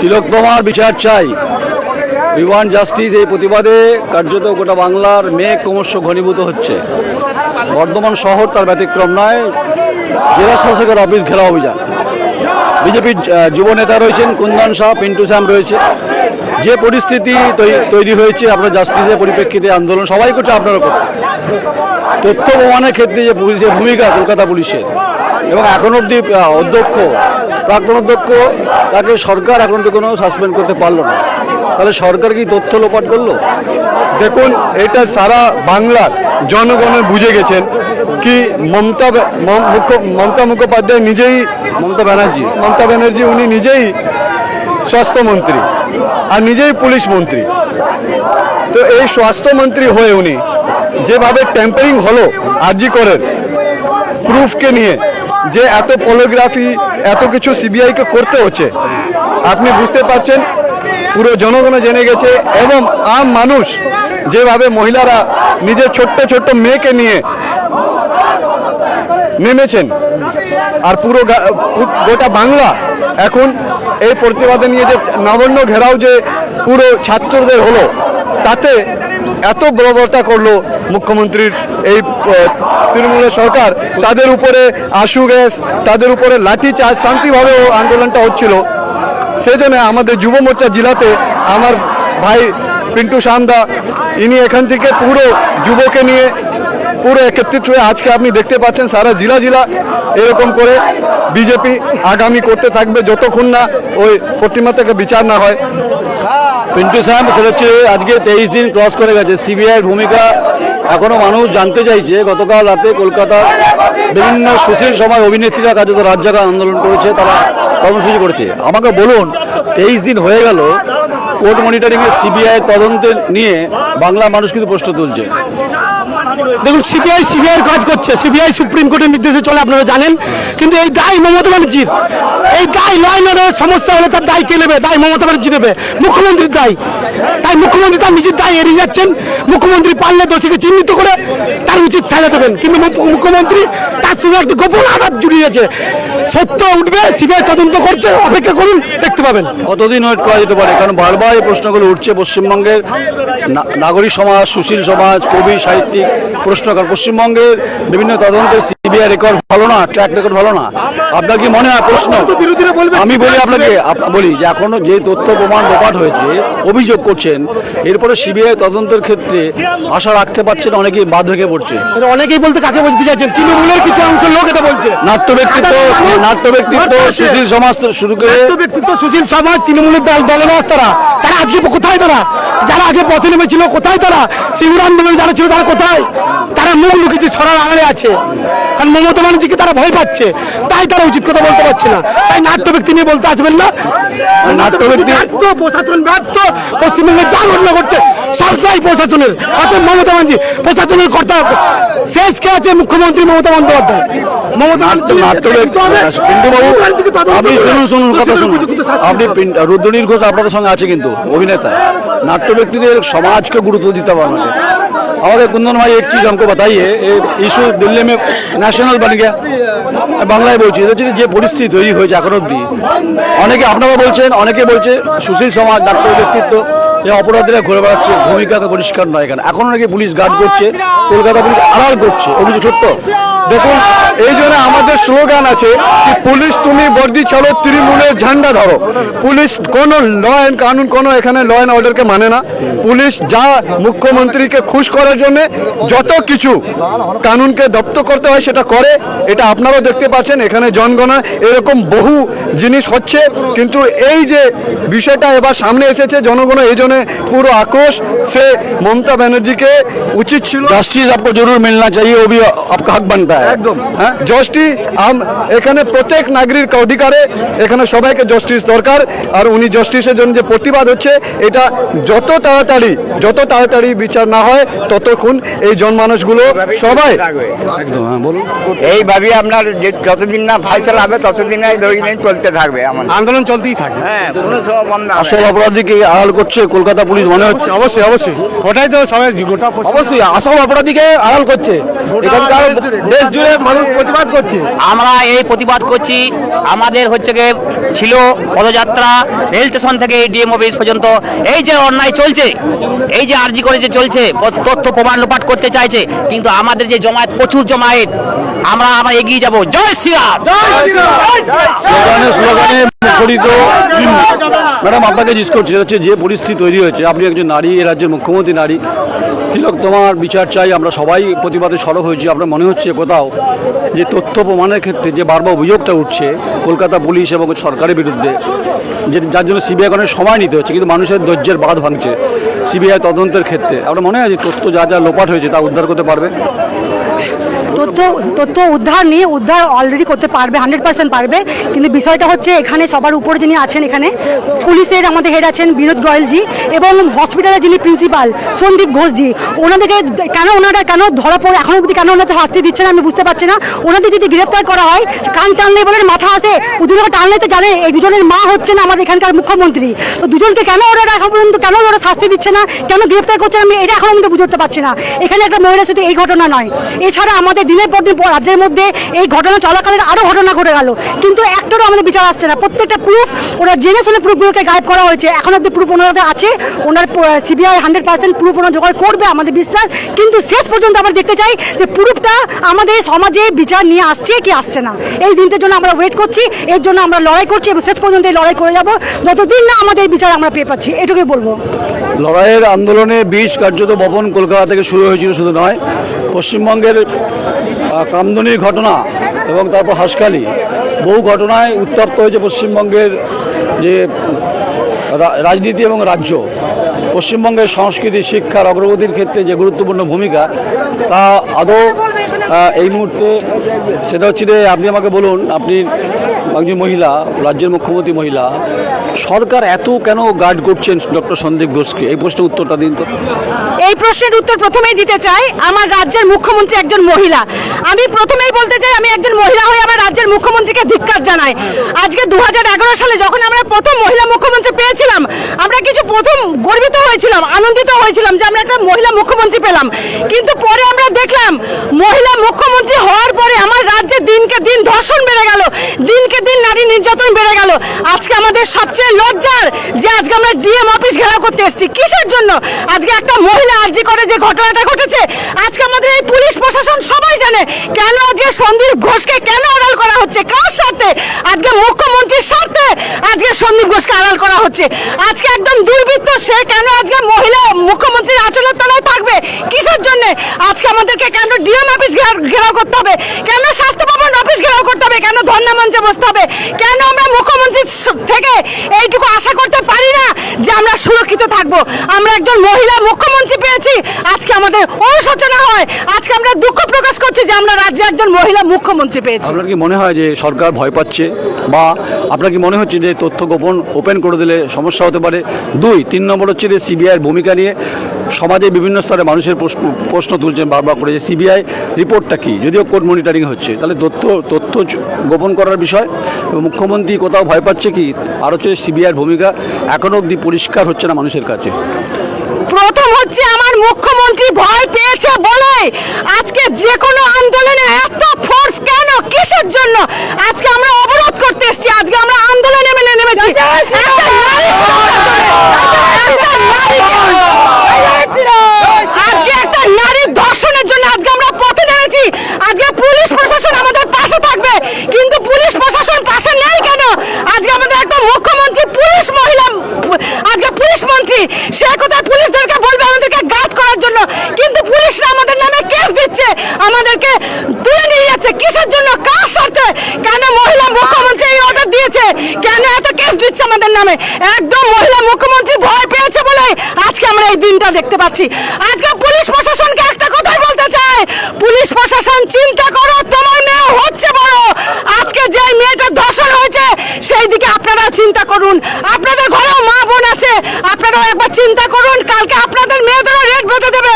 তিলক তোমার বিচার চাই। উই ওয়ান্ট জাস্টিস এই প্রতিবাদে কার্যত গোটা বাংলার মেঘ ক্রমশ ঘনীভূত হচ্ছে। বর্ধমান শহর তার ব্যতিক্রম নয়। জেলা শাসকের অফিস ঘেরা অভিযান। বিজেপির যুব নেতা রয়েছেন কুন্দন শাহ, পিন্টু শ্যাম রয়েছে। যে পরিস্থিতি তৈরি হয়েছে আপনার জাস্টিসের পরিপ্রেক্ষিতে আন্দোলন সবাই করছে আপনারা করছে তথ্য প্রমাণের ক্ষেত্রে যে পুলিশের ভূমিকা কলকাতা পুলিশের, এবং এখন অবধি অধ্যক্ষ প্রাক্তন অধ্যক্ষ তাকে সরকার এখন কোনো সাসপেন্ড করতে পারল না। তাহলে সরকার কি তথ্য লোপাট করল? দেখুন এটা সারা বাংলার জনগণ বুঝে গেছেন কি মমতা মুখ্য- মমতা মুখোপাধ্যায় নিজেই মমতা ব্যানার্জি। মমতা ব্যানার্জি উনি নিজেই স্বাস্থ্যমন্ত্রী আর নিজেই পুলিশ মন্ত্রী। তো এই স্বাস্থ্যমন্ত্রী হয়ে উনি যেভাবে ট্যাম্পারিং হলো আরজি করের প্রুফকে নিয়ে যে এত পলিগ্রাফি এত কিছু সিবিআইকে করতে হচ্ছে, আপনি বুঝতে পারছেন, পুরো জনগণ জেনে গেছে এবং আম মানুষ যেভাবে মহিলারা নিজের ছোট্ট ছোট্ট মেয়েকে নিয়ে নেমেছেন, আর পুরো গোটা বাংলা এখন এই প্রতিবাদে নিয়ে যে নবান্ন ঘেরাও যে পুরো ছাত্রদের হলো, তাতে এত বড়বর্তা করল মুখ্যমন্ত্রীর এই তৃণমূলের সরকার। তাদের উপরে আশু গ্যাস, তাদের উপরে লাঠি চার্জ শান্তিভাবে আন্দোলনটা হচ্ছিল। সেজন্য আমাদের যুব মোর্চা জেলাতে আমার ভাই পিন্টু সান্দা ইনি এখান থেকে পুরো যুবকে নিয়ে পুরো একত্রিত হয়ে আজকে আপনি দেখতে পাচ্ছেন সারা জেলা জেলা এরকম করে বিজেপি আগামী করতে থাকবে যতক্ষণ না ওই প্রতিমা থেকে বিচার না হয়। পিন্টু সাহেব সেটা হচ্ছে আজকে তেইশ দিন ক্রস করে গেছে। সিবিআইয়ের ভূমিকা এখনও মানুষ জানতে চাইছে। গতকাল রাতে কলকাতা বিভিন্ন সুশীল সমাজ অভিনেত্রীরা কাজে তো রাত আন্দোলন করেছে, তারা কর্মসূচি করেছে। আমাকে বলুন, তেইশ দিন হয়ে গেল, কোর্ট মনিটরিংয়ে সিবিআই তদন্তে নিয়ে বাংলা মানুষ কিন্তু প্রশ্ন তুলছে। দেখুন সিবিআই সিবিআই কাজ করছে। সিবিআই সুপ্রিম কোর্টের নির্দেশে চলে, আপনারা জানেন। কিন্তু এই দায় মমতা ব্যানার্জির, এই দায় লাইনের সমস্যা হলে তার দায় কে নেবে? দায় মমতা ব্যানার্জি নেবে। মুখ্যমন্ত্রীর দায়। তাই মুখ্যমন্ত্রী তার নিজের দায় এড়িয়ে যাচ্ছেন। মুখ্যমন্ত্রী পারলে দোষীকে চিহ্নিত করে তার উচিত সাজা দেবেন। কিন্তু মুখ্য- মুখ্যমন্ত্রী তার সঙ্গে একটি গোপন আঘাত জুড়িয়েছে। সত্য উঠবে, সিবিআই তদন্ত করছে, অপেক্ষা করুন, দেখতে পাবেন। কতদিন ওয়েট করা যেতে পারে? কারণ বারবার এই প্রশ্নগুলো উঠছে পশ্চিমবঙ্গের নাগরিক সমাজ, সুশীল সমাজ, কবি, সাহিত্যিক প্রশ্ন পশ্চিমবঙ্গের বিভিন্ন তদন্তে সিবিআই রেকর্ড ভালো না ট্র্যাক রেকর্ড ভালো না। আপনার কি মনে হয় প্রশ্ন? আমি বলি আপনাকে বলি যে এখনও যে তথ্য প্রমাণ লোপাট হয়েছে অভিযোগ করছেন এরপরে সিবিআই তদন্তের ক্ষেত্রে আশা রাখতে পারছেন অনেকেই বাদ ভেঙে পড়ছে। অনেকেই বলতে কাকে বুঝতে চাইছেন? তৃণমূলের কিছু অংশ লোক এটা বলছে। নাট্য ব্যক্তিত্ব নাট্য ব্যক্তিত্ব সুশীল সমাজ শুরু করে ব্যক্তি ব্যক্তিত্ব সুশীল সমাজ তৃণমূলের দল দলদাস তারা। তারা আজকে কোথায় তারা? যারা আগে পথে নেমেছিল কোথায় তারা? সিঙ্গুর আন্দোলনে যারা ছিল তারা কোথায়? তারা মুখ লুকিয়েছে সরার আড়ে আছে। কারণ মমতা ব্যানার্জিকে তারা ভয় পাচ্ছে। তাই তারা উচিত কথা বলতে পারছে না। তাই নাট্য ব্যক্তি নিয়ে বলতে আসবেন না। নাট্য ব্যক্তি প্রশাসন ব্যর্থ। পশ্চিমবঙ্গে করছে সবটাই প্রশাসনের। অর্থাৎ মমতা ব্যানার্জি প্রশাসনের কর্তা শেষ কে আছে মুখ্যমন্ত্রী মমতা বন্দ্যোপাধ্যায়? রুদ্রনীল ঘোষ আপনাদের সঙ্গে আছে কিন্তু অভিনেতা। নাট্য ব্যক্তিদের সমাজকে গুরুত্ব দিতে হবে আমাকে আমাদের कुंदन भाई एक चीज हमको बताइए ये इशू दिल्ली में ন্যাশনাল बन गया বাংলায় বলছি এটা হচ্ছে যে পরিস্থিতি তৈরি হয়েছে এখন অব্দি অনেকে আপনারা বলছেন অনেকে বলছে সুশীল সমাজ নাট্য ব্যক্তিত্ব যে অপরাধীরা ঘুরে বেড়াচ্ছে ভূমিকা তো পরিষ্কার নয় এখানে এখন নাকি পুলিশ গার্ড করছে কলকাতা পুলিশ আড়াল করছে অভিযোগ সত্য দেখুন এই জন্য আমাদের স্লোগান আছে কি পুলিশ তুমি বর্দি ছাড়ো তৃণমূলের ঝান্ডা ধরো পুলিশ কোনো ল অ্যান্ড কানুন কোনো এখানে ল অ্যান্ড অর্ডারকে মানে না পুলিশ যা মুখ্যমন্ত্রীকে খুশ করার জন্য যত কিছু কানুনকে দপ্ত করতে হয় সেটা করে এটা আপনারাও দেখতে পাচ্ছেন এখানে জনগণনা এরকম বহু জিনিস হচ্ছে কিন্তু এই যে বিষয়টা এবার সামনে এসেছে জনগণ এই জন্য পুরো আক্রোশ সে মমতা ব্যানার্জিকে উচিত ছিল जस्टिस आपको जरूर मिलना चाहिए वो भी आपका हक बनता है একদম। হ্যাঁ? জস্টি আম এখানে প্রত্যেক নাগরিক অধিকারে এখানে সবাইকে জস্টিস দরকার। আর উনি জস্টিসের জন্য যে প্রতিবাদ হচ্ছে এটা যত তাড়াতাড়ি যত তাড়াতাড়ি বিচার না হয় ততক্ষণ এই জনমানুষগুলো সবাই একদম হ্যাঁ বলুন। এইভাবে আপনার যে যতদিন না ফাইসাল হবে ততদিন এই চলতে থাকবে আন্দোলন চলতেই থাকে হ্যাঁ কোনো। আসল অপরাধীকে আড়াল করছে কলকাতা পুলিশ মনে হচ্ছে। অবশ্যই অবশ্যই। ওটাই তো সবাই গোটা অবশ্যই আসল অপরাধীকে আড়াল করছে। এখানকার দেশ জুড়ে মানুষ প্রতিবাদ করছে। আমরা এই প্রতিবাদ করছি। আমাদের হচ্ছে গিয়ে ছিল পদযাত্রা রেল স্টেশন থেকে ডিএম অফিস পর্যন্ত। এই যে অন্যায় চলছে এই যে আরজি করে যে চলছে তথ্য প্রমাণ লোপাট করতে চাইছে কিন্তু আমাদের যে জমায়েত প্রচুর জমায়েত আমরা আবার এগিয়ে যাব। জয় শ্রীরাম স্লোগানে স্লোগানে মুখরিত ম্যাডাম আপনাকে জিজ্ঞেস করছি হচ্ছে যে পরিস্থিতি তৈরি হয়েছে। আপনি একজন নারী এ রাজ্যের মুখ্যমন্ত্রী নারী। তিলক, তোমার বিচার চাই, আমরা সবাই প্রতিবাদে সরব হয়েছি। আপনার মনে হচ্ছে কোথাও যে তথ্য প্রমাণের ক্ষেত্রে যে বারবার অভিযোগটা উঠছে, কলকাতা পুলিশ এবং সরকারের বিরুদ্ধে, যে যার জন্য সিবিআই অনেক সময় নিতে হচ্ছে, কিন্তু মানুষের ধৈর্যের বাঁধ ভাঙছে সিবিআই তদন্তের ক্ষেত্রে। আপনার মনে হয় যে তথ্য যা যা লোপাট হয়েছে তা উদ্ধার করতে পারবে? তথ্য তথ্য উদ্ধার নিয়ে উদ্ধার অলরেডি করতে পারবে হান্ড্রেড পার্সেন্ট পারবে। কিন্তু বিষয়টা হচ্ছে এখানে সবার উপরে যিনি আছেন এখানে, পুলিশের আমাদের হেড আছেন বিনোদ গোয়েলজি এবং হসপিটালের যিনি প্রিন্সিপাল সন্দীপ ঘোষজি, ওনাদেরকে কেন ওনারা কেন ধরা পড়ে, এখন অবধি কেন ওনাদের শাস্তি দিচ্ছে না আমি বুঝতে পারছি না। ওনাদের যদি গ্রেপ্তার করা হয়, কান টানলে বলে মাথা আসে ও দুজনকে টানলে তো জানে, এই দুজনের মা হচ্ছে না আমাদের এখানকার মুখ্যমন্ত্রী। তো দুজনকে কেন ওরা এখন পর্যন্ত, কেন ওরা শাস্তি দিচ্ছে না, কেন গ্রেপ্তার করছে না, আমি এটা এখন পর্যন্ত বুঝতে পারছি না। এখানে একটা মহিলা শুধু এই ঘটনা নয়। এছাড়া আমাদের দিনের পর দিন রাজ্যের মধ্যে এই ঘটনা চলাকালীন আরও ঘটনা ঘটে গেল। কিন্তু একটারও আমাদের বিচার আসছে না। প্রত্যেকটা প্রুফ ওরা জেনে শুনে প্রুফগুলোকে গায়েব করা হয়েছে। এখন অব্দি প্রুফ ওনাদের আছে। ওনার সিবিআই হান্ড্রেড পার্সেন্ট প্রুফ ওনার জোগাড় করবে আমাদের বিশ্বাস। কিন্তু শেষ পর্যন্ত আমরা দেখতে চাই যে প্রুফটা আমাদের সমাজে বিচার নিয়ে আসছে কি আসছে না। এই দিনটার জন্য আমরা ওয়েট করছি। এর জন্য আমরা লড়াই করছি এবং শেষ পর্যন্ত এই লড়াই করে যাব। যতদিন না আমাদের এই বিচার আমরা পেয়ে পাচ্ছি। এটুকুই বলব। লড়াইয়ের আন্দোলনে বীজ কার্যত ভবন কলকাতা থেকে শুরু হয়েছিল শুধু নয়। পশ্চিমবঙ্গের কামদুনির ঘটনা এবং তারপর হাসখালি। বহু ঘটনায় উত্তপ্ত হয়েছে পশ্চিমবঙ্গের যে রাজনীতি এবং রাজ্য। পশ্চিমবঙ্গের সংস্কৃতি, শিক্ষার অগ্রগতির ক্ষেত্রে যে গুরুত্বপূর্ণ ভূমিকা, তা আদৌ এই মুহূর্তে সেটা হচ্ছে যে আপনি আমাকে বলুন, আপনি একজন মহিলা, রাজ্যের মুখ্যমন্ত্রী মহিলা, সরকার এত কেন গার্ড করছেন ডক্টর সন্দীপ ঘোষকে? এই প্রশ্নের উত্তরটা দিন তো। এই প্রশ্নের উত্তর প্রথমেই দিতে চাই, আমার রাজ্যের মুখ্যমন্ত্রী একজন মহিলা। আমি প্রথমেই বলতে চাই, আমি একজন মহিলা হয়ে আমার রাজ্যের মুখ্যমন্ত্রীকে ধিক্কার জানাই। আজকে দু হাজার এগারো সালে যখন আমরা প্রথম মহিলা মুখ্যমন্ত্রী পেয়েছিলাম, আমরা কিছু প্রথম গর্বিত হয়েছিলাম, আনন্দিত হয়েছিলাম যে আমরা একটা মহিলা মুখ্যমন্ত্রী পেলাম। কিন্তু পরে আমরা দেখলাম, মহিলা মুখ্যমন্ত্রী হওয়ার পরে আমার রাজ্যে দিনকে দিন ধর্ষণ বেড়ে গেল, দিনকে দিন নারী নির্যাতন বেড়ে গেল। আজকে আমাদের সবচেয়ে লজ্জার যে আজকে আমরা ডিএম অফিস ঘেরাও করতে এসেছি। কিসের জন্য? আজকে একটা মহিলা আর্জি করে যে ঘটনাটা ঘটেছে, আজকে আমাদের এই পুলিশ প্রশাসন সবাই জানে কেন আজকে সন্দীপ ঘোষকে কেন আড়াল করা হচ্ছে? কার সাথে আজকে মুখ্যমন্ত্রীর স্বার্থে আজকে সন্দীপ ঘোষকে আড়াল করা হচ্ছে। আজকে একদম দুর্বৃত্ত, সে কেন আজকে মহিলা মুখ্যমন্ত্রীর আচলের তলায় থাকবে? কিসের জন্য? আজকে আমাদেরকে কেন ডিএম অফিস ঘেরাও করতে হবে? কেন স্বাস্থ্য অফিস ঘেরাও করতে হবে, কেন ধর্ণা মঞ্চে বসতে হবে? কেন আমরা মুখ্যমন্ত্রী থেকে এইটুকু আশা করতে পারি না যে আমরা সুরক্ষিত থাকব? আমরা একজন মহিলা মুখ্যমন্ত্রী পেয়েছি, আজকে আমাদের অনুশোচনা হয়, আজকে আমরা দুঃখ প্রকাশ করছি যে আমরা রাজ্যে একজন মহিলা মুখ্যমন্ত্রী পেয়েছি। আপনার কি মনে হয় যে সরকার ভয় পাচ্ছে? বা আপনার কি মনে হচ্ছে যে তথ্য গোপন ওপেন করে দিলে সমস্যা হতে পারে? দুই, তিন নম্বর হচ্ছে যে সিবিআইয়ের ভূমিকা নিয়ে সমাজে বিভিন্ন স্তরে মানুষের প্রশ্ন তুলছেন বারবার করে যে সিবিআই রিপোর্টটা কি? যদিও কোর্ট মনিটরিং হচ্ছে, তাহলে তথ্য তথ্য গোপন করার বিষয়। এবং মুখ্যমন্ত্রী কোথাও ভয় পাচ্ছে কি? আর হচ্ছে সিবিআইয়ের ভূমিকা এখনও অবধি পরিষ্কার হচ্ছে না মানুষের কাছে। প্রথম হচ্ছে আমার মুখ্যমন্ত্রী ভয় পেয়েছে বলে আজকে যে কোনো আন্দোলনে এত ফোর্স কেন? কিসের জন্য? আজকে আমরা অবরোধ করতে এসেছি। আজকে আমরা আন্দোলনে মেনে নেমেছি। একটা নারী একটা আজকে একটা নারীর ধর্ষণের জন্য আজকে আমরা পথে নেমেছি আজকে পুলিশ প্রশাসন আমাদের পাশে থাকবে কিন্তু পুলিশ প্রশাসন পাশে নেই কেন আজকে আমাদের একটা মুখ্যমন্ত্রী পুলিশ মহিলা আজকে পুলিশ মন্ত্রী সে কোথায় পুলিশদেরকে বলবে আমাদেরকে গার্ড করার জন্য কিন্তু পুলিশরা আমাদের নামে কেস দিচ্ছে আমাদেরকে তুলে নিয়ে যাচ্ছে কিসের জন্য কার সাথে কেন মহিলা মুখ্যমন্ত্রী এই অর্ডার দিয়েছে কেন এত কেস দিচ্ছে আমাদের নামে। একদম মহিলা মুখ্যমন্ত্রী ভয় পেয়েছে বলে আজকে আমরা এই দিনটা দেখতে পাচ্ছি। আজকে পুলিশ প্রশাসনকে একটা কথাই বলতে চাই। পুলিশ প্রশাসন চিন্তা করো, তোমার মেয়ে হচ্ছে বড়। আজকে যে মেয়েটার ধর্ষণ হয়েছে, সেই দিকে আপনারা চিন্তা করুন। আপনাদের ঘরেও মা বোন আছে, আপনারাও একবার চিন্তা করুন। কালকে আপনাদের মেয়েদেরও রেট বেঁধে দেবে।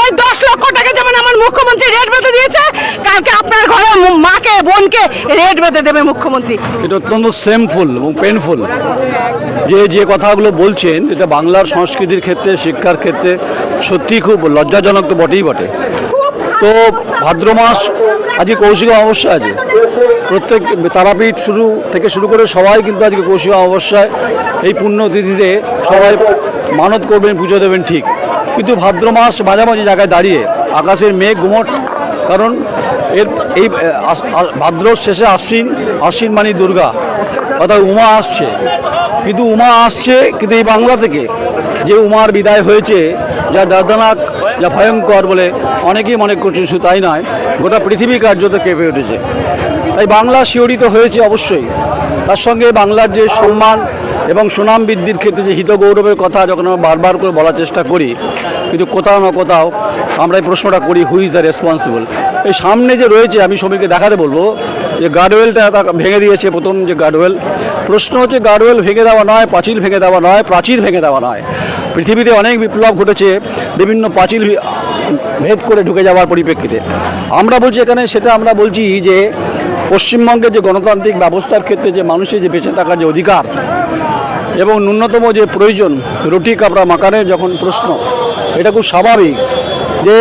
ওই দশ লক্ষ টাকা যেমন আমার মুখ্যমন্ত্রী রেট বেঁধে দিয়েছে, কালকে আপনার মাকে বোনকে বেঁধে দেবে মুখ্যমন্ত্রী। এটা অত্যন্ত সেমফুল এবং পেনফুল যে যে কথাগুলো বলছেন, এটা বাংলার সংস্কৃতির ক্ষেত্রে, শিক্ষার ক্ষেত্রে সত্যি খুব লজ্জাজনক তো বটেই বটে। তো ভাদ্র মাস, আজকে কৌশিক অমাবস্যা আছে। প্রত্যেক তারাপীঠ শুরু থেকে শুরু করে সবাই কিন্তু আজকে কৌশিক অমাবস্যায় এই পুণ্য তিথিতে সবাই মানত করবেন, পুজো দেবেন ঠিক। কিন্তু ভাদ্র মাস মাঝামাঝি জায়গায় দাঁড়িয়ে আকাশের মেঘ গুমট কারণ এর এই ভাদ্র শেষে আশ্বিন আশ্বিন মানে দুর্গা, অর্থাৎ উমা আসছে। কিন্তু উমা আসছে কিন্তু এই বাংলা থেকে। যে উমার বিদায় হয়েছে, যা দর্দনাক, যা ভয়ঙ্কর বলে অনেকেই মনে করছে, শুধু তাই নয়, গোটা পৃথিবী কার্যত কেঁপে উঠেছে। তাই বাংলা শিহরিত হয়েছে অবশ্যই। তার সঙ্গে বাংলার যে সম্মান এবং সুনাম বৃদ্ধির ক্ষেত্রে যে হিত গৌরবের কথা যখন আমরা বারবার করে বলার চেষ্টা করি, কিন্তু কোথাও না কোথাও আমরা এই প্রশ্নটা করি হুই ইজ দ্য রেসপন্সিবল এই সামনে যে রয়েছে, আমি সমীরকে দেখাতে বলব, যে গার্ডওয়েলটা ভেঙে দিয়েছে, প্রথম যে গার্ডওয়েল প্রশ্ন হচ্ছে গার্ডওয়েল ভেঙে দেওয়া নয় পাঁচিল ভেঙে দেওয়া নয়, প্রাচীর ভেঙে দেওয়া নয়। পৃথিবীতে অনেক বিপ্লব ঘটেছে, বিভিন্ন পাঁচিল ভেদ করে ঢুকে যাওয়ার পরিপ্রেক্ষিতে। আমরা বলছি এখানে, সেটা আমরা বলছি যে, পশ্চিমবঙ্গের যে গণতান্ত্রিক ব্যবস্থার ক্ষেত্রে যে মানুষের যে বেঁচে থাকার যে অধিকার, এবং ন্যূনতম যে প্রয়োজন, রুটি, কাপড়া, মাকানের যখন প্রশ্ন, এটা খুব স্বাভাবিক। যে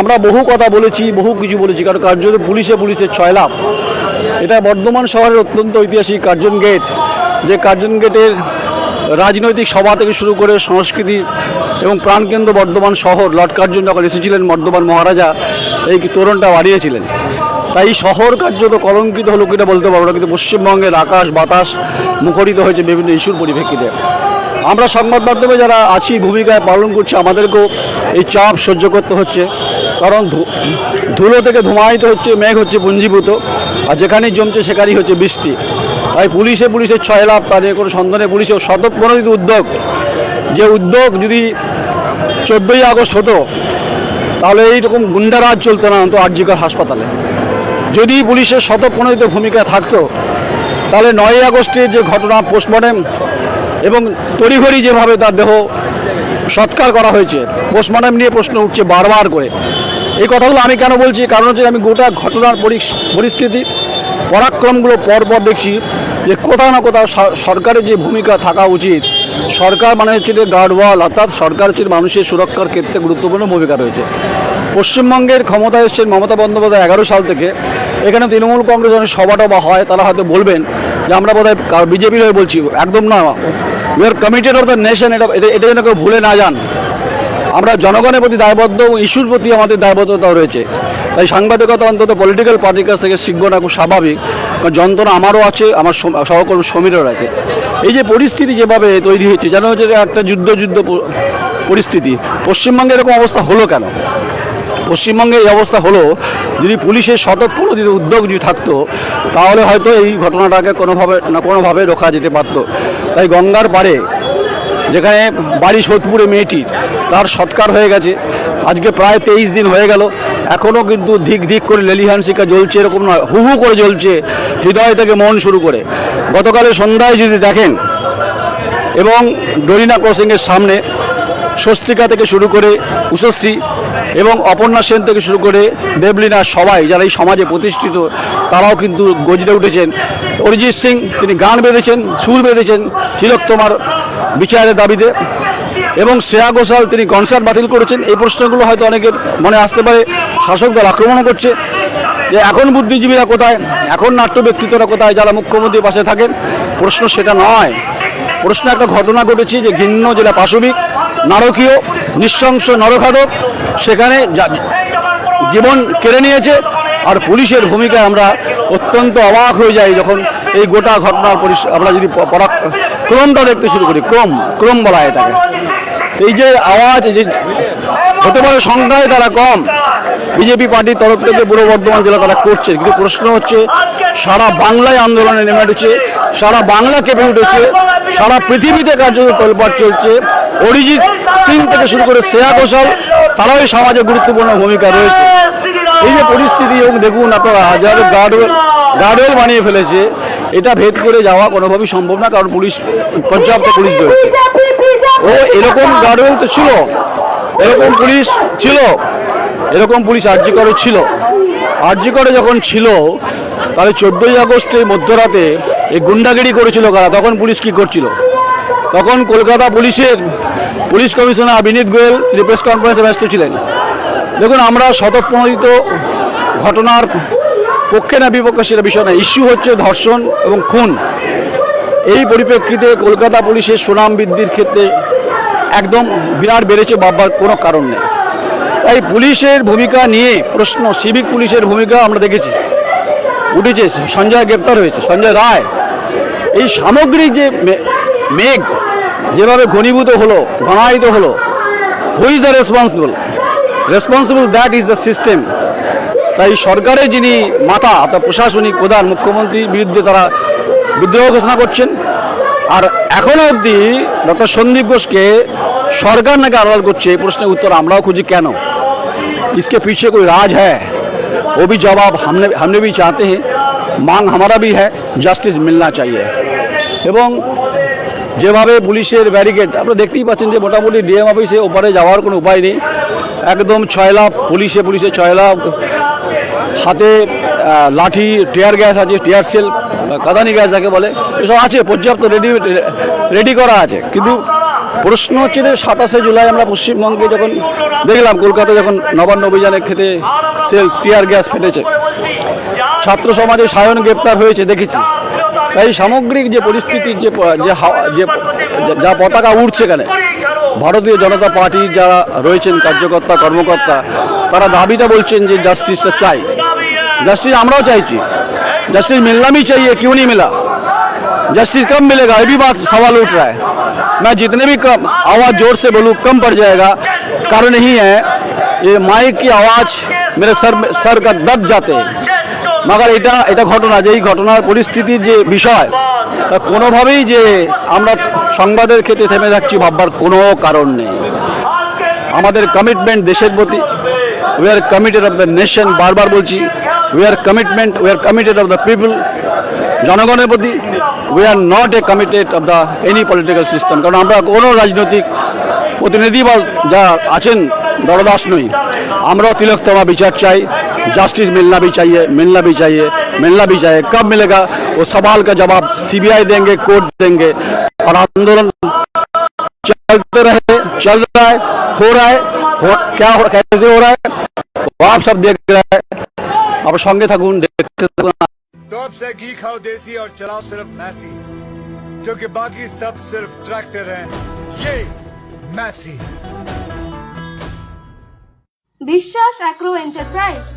আমরা বহু কথা বলেছি, বহু কিছু বলেছি, কারণ কার্যত পুলিশে পুলিশের ছয় লাভ এটা বর্ধমান শহরের অত্যন্ত ঐতিহাসিক কার্জন গেট, যে কার্জন গেটের রাজনৈতিক সভা থেকে শুরু করে সংস্কৃতি এবং প্রাণকেন্দ্র বর্ধমান শহর, লর্ড কার্জন যখন এসেছিলেন বর্ধমান মহারাজা, এই তোরণটা বাড়িয়েছিলেন। তাই শহর কার্যত কলঙ্কিত হলো কিনা বলতে পারব না, কিন্তু পশ্চিমবঙ্গের আকাশ বাতাস মুখরিত হয়েছে বিভিন্ন ইস্যুর পরিপ্রেক্ষিতে। আমরা সংবাদ মাধ্যমে যারা আছি ভূমিকায় পালন করছি, আমাদেরকেও এই চাপ সহ্য করতে হচ্ছে। কারণ ধুলো থেকে ধুমায়িত হচ্ছে, মেঘ হচ্ছে পুঞ্জীভূত, আর যেখানেই জমছে সেখানেই হচ্ছে বৃষ্টি। তাই পুলিশে পুলিশের ছয় লাভ তাদের কোনো সন্ধানে পুলিশের শতপ্রণোদিত উদ্যোগ। যে উদ্যোগ যদি চোদ্দোই আগস্ট হতো, তাহলে এইরকম গুন্ডারাজ চলতো না অন্ত আরজিকর হাসপাতালে। যদি পুলিশের শতপ্রণোদিত ভূমিকা থাকতো, তাহলে নয়ই আগস্টের যে ঘটনা পোস্টমর্টেম এবং তড়িঘড়ি যেভাবে তার দেহ সৎকার করা হয়েছে পোস্টমর্টেম নিয়ে প্রশ্ন উঠছে বারবার করে। এই কথাগুলো আমি কেন বলছি? কারণ হচ্ছে আমি গোটা ঘটনার পরিস্থিতি, পরাক্রমগুলো পরপর দেখছি যে কোথাও না কোথাও সরকারের যে ভূমিকা থাকা উচিত, সরকার মানে হচ্ছে যে গার্ডওয়াল অর্থাৎ সরকার হচ্ছে মানুষের সুরক্ষার ক্ষেত্রে গুরুত্বপূর্ণ ভূমিকা রয়েছে। পশ্চিমবঙ্গের ক্ষমতা এসছেন মমতা বন্দ্যোপাধ্যায় এগারো সাল থেকে। এখানে তৃণমূল কংগ্রেস যখন সভাটা বা হয়, তারা হয়তো বলবেন যে আমরা বোধহয় বিজেপির হয়ে বলছি, একদম না। We are committed of the nation এটা এটা- যেন কেউ ভুলে না যান। আমরা জনগণের প্রতি দায়বদ্ধ এবং ইস্যুর প্রতি আমাদের দায়বদ্ধতা রয়েছে। তাই সাংবাদিকতা অন্তত পলিটিক্যাল পার্টির কাছ থেকে শিখব না, খুব স্বাভাবিক। যন্ত্রণা আমারও আছে, আমার সহকর্মী সমীরের আছে। এই যে পরিস্থিতি যেভাবে তৈরি হয়েছে, যেন হচ্ছে একটা যুদ্ধ যুদ্ধ পরিস্থিতি, পশ্চিমবঙ্গে এরকম অবস্থা হলো কেন? পশ্চিমবঙ্গে এই অবস্থা হলো, যদি পুলিশের শতপ্রণোদিত উদ্যোগ যদি থাকতো, তাহলে হয়তো এই ঘটনাটাকে কোনোভাবে না কোনোভাবে রোখা যেতে পারতো। তাই গঙ্গার পাড়ে, যেখানে বাড়ি সোদপুরে মেয়েটির, তার সৎকার হয়ে গেছে। আজকে প্রায় তেইশ দিন হয়ে গেল। এখনও কিন্তু ধিক ধিক করে লেলিহান শিকা জ্বলছে, এরকম নয়, হু হু করে জ্বলছে, হৃদয় থেকে মন শুরু করে। গতকালের সন্ধ্যায় যদি দেখেন, এবং ডরিনা ক্রসিংয়ের সামনে, স্বস্তিকা থেকে শুরু করে উষশ্রী এবং অপর্ণা সেন থেকে শুরু করে দেবলীনা সবাই যারা এই সমাজে প্রতিষ্ঠিত, তারাও কিন্তু গজরে উঠেছেন। অরিজিৎ সিং, তিনি গান বেঁধেছেন, সুর বেঁধেছেন তিলক তোমার বিচারের দাবিতে এবং শ্রেয়া ঘোষাল তিনি কনসার্ট বাতিল করেছেন। এই প্রশ্নগুলো হয়তো অনেকের মনে আসতে পারে। শাসক দল আক্রমণও করছে। যে এখন বুদ্ধিজীবীরা কোথায়? এখন নাট্য ব্যক্তিত্বরা কোথায়? যারা মুখ্যমন্ত্রীর পাশে থাকেন, প্রশ্ন সেটা নয়। প্রশ্ন একটা ঘটনা ঘটেছে যে ঘিন্ন জেলা পাশবিক, নারকীয়, নৃশংস নরখাদক সেখানে জীবন কেড়ে নিয়েছে আর পুলিশের ভূমিকায় আমরা অত্যন্ত অবাক হয়ে যাই যখন এই গোটা ঘটনার আমরা যদি ক্রমটা দেখতে শুরু করি, ক্রম ক্রম বলা এটাকে। এই যে আওয়াজ যে হতে পারে সংখ্যায় তারা কম, বিজেপি পার্টির তরফ থেকে পূর্ব বর্ধমান জেলা তারা করছে, কিন্তু প্রশ্ন হচ্ছে সারা বাংলায় আন্দোলনে নেমে উঠেছে, সারা বাংলা কেঁপে উঠেছে, সারা পৃথিবীতে কার্যত তোলপাট চলছে। অরিজিৎ সিং থেকে শুরু করে শ্রেয়া ঘোষাল তারাও সমাজে গুরুত্বপূর্ণ ভূমিকা রয়েছে। এই যে পরিস্থিতি, এবং দেখুন আপনারা হাজার গার্ডওয়েল গার্ডওয়েল বানিয়ে ফেলেছে, এটা ভেদ করে যাওয়া কোনোভাবেই সম্ভব না, কারণ পুলিশ, পর্যাপ্ত পুলিশ রয়েছে। ও, এরকম গার্ডওয়েল তো ছিল। এরকম পুলিশ ছিল। এরকম পুলিশ আর্জি করে ছিল। আর্জি করে যখন ছিল, তাহলে চোদ্দোই আগস্টে মধ্যরাতে এই গুন্ডাগিরি করেছিল কারা? তখন পুলিশ কি করছিল? তখন কলকাতা পুলিশের পুলিশ কমিশনার বিনীত গোয়েল তিনি প্রেস কনফারেন্সে ব্যস্ত ছিলেন। দেখুন, আমরা শতপ্রণোদিত ঘটনার পক্ষে না বিপক্ষে সেটা বিষয় না ইস্যু হচ্ছে ধর্ষণ এবং খুন। এই পরিপ্রেক্ষিতে কলকাতা পুলিশের সুনাম বৃদ্ধির ক্ষেত্রে একদম বিরাট বেড়েছে বাবার কোনো কারণ নেই। তাই পুলিশের ভূমিকা নিয়ে প্রশ্ন, সিভিক পুলিশের ভূমিকা আমরা দেখেছি। উঠেছে, সঞ্জয় গ্রেপ্তার হয়েছে, সঞ্জয় রায়। এই সামগ্রিক যে মেঘ যেভাবে ঘনীভূত হলো ঘনায়িত হলো who is the responsible responsible that is the system তাই সরকারের যিনি মাথা অর্থাৎ প্রশাসনিক প্রধান মুখ্যমন্ত্রীর বিরুদ্ধে তারা বিদ্রোহ ঘোষণা করছেন আর এখনো অবধি ডক্টর সন্দীপ ঘোষকে সরকার নাকি আড়াল করছে এই প্রশ্নের উত্তর আমরাও খুঁজি কেন इसके पीछे कोई राज है वो भी जवाब हमने हमने भी चाहते हैं मांग हमारा भी है জাস্টিস মিলনা চাইয়ে এবং যেভাবে পুলিশের ব্যারিকেড, আপনারা দেখতেই পাচ্ছেন যে মোটামুটি ডিএম অফিসে ওপারে যাওয়ার কোনো উপায় নেই। একদম ছয়লা, পুলিশে পুলিশে ছয়লা, হাতে লাঠি, টিয়ার গ্যাস আছে, টিয়ার সেল, কাদানি গ্যাস যাকে বলে, এসব আছে, পর্যাপ্ত রেডি রেডি করা আছে। কিন্তু প্রশ্ন হচ্ছে যে সাতাশে জুলাই আমরা পশ্চিমবঙ্গে যখন দেখলাম কলকাতা যখন নবান্ন অভিযানের ক্ষেত্রে সেল, টিয়ার গ্যাস ফেটেছে। ছাত্র সমাজে সায়ন গ্রেপ্তার হয়েছে, দেখেছি। তাই সামগ্রিক যে পরিস্থিতির যে প- যে হাওয়া- যে যা পতাকা উঠছে এখানে ভারতীয় জনতা পার্টির যারা রয়েছেন কার্যকর্তা কর্মকর্তা তারা দাবিটা বলছেন যে জাস্টিসটা চাই জাস্টিস আমরাও চাইছি जस्टिस मिलना भी चाहिए क्यों नहीं मिला जस्टिस कब मिलेगा ये भी बात सवाल उठ रहा है मैं जितने भी कम आवाज़ जोर से बोलूँ कम पड़ जाएगा कारण यही है ये माइक की आवाज़ मेरे सर में सर का दब जाते हैं মাগার, এটা এটা ঘটনা, যে এই ঘটনার পরিস্থিতির যে বিষয়, তা কোনোভাবেই যে আমরা সংবাদের ক্ষেত্রে থেমে যাচ্ছি ভাববার কোনো কারণ নেই। আমাদের কমিটমেন্ট দেশের প্রতি we are committed of the nation বারবার বলছি we are commitment we are committed of the people জনগণের প্রতি we are not a committed of the any political system কারণ আমরা কোনো রাজনৈতিক প্রতিনিধি বা যা আছেন দরদাস নই। আমরাও তিলকতমা বিচার চাই जस्टिस मिलना भी चाहिए मिलना भी चाहिए मिलना भी चाहिए कब मिलेगा वो सवाल का जवाब सीबीआई देंगे कोर्ट देंगे और आंदोलन चलते रहे चल रहा है हो रहा है हो, क्या हो कैसे हो रहा है वो आप सब देख रहे हैं आप संगे থাকুন দেখতে থাকুন तो अब से घी खाओ देसी और चलाओ सिर्फ मैसी क्योंकि बाकी सब सिर्फ ट्रैक्टर हैं ये मैसी বিশ্বাস অ্যাগ্রো এন্টারপ্রাইজ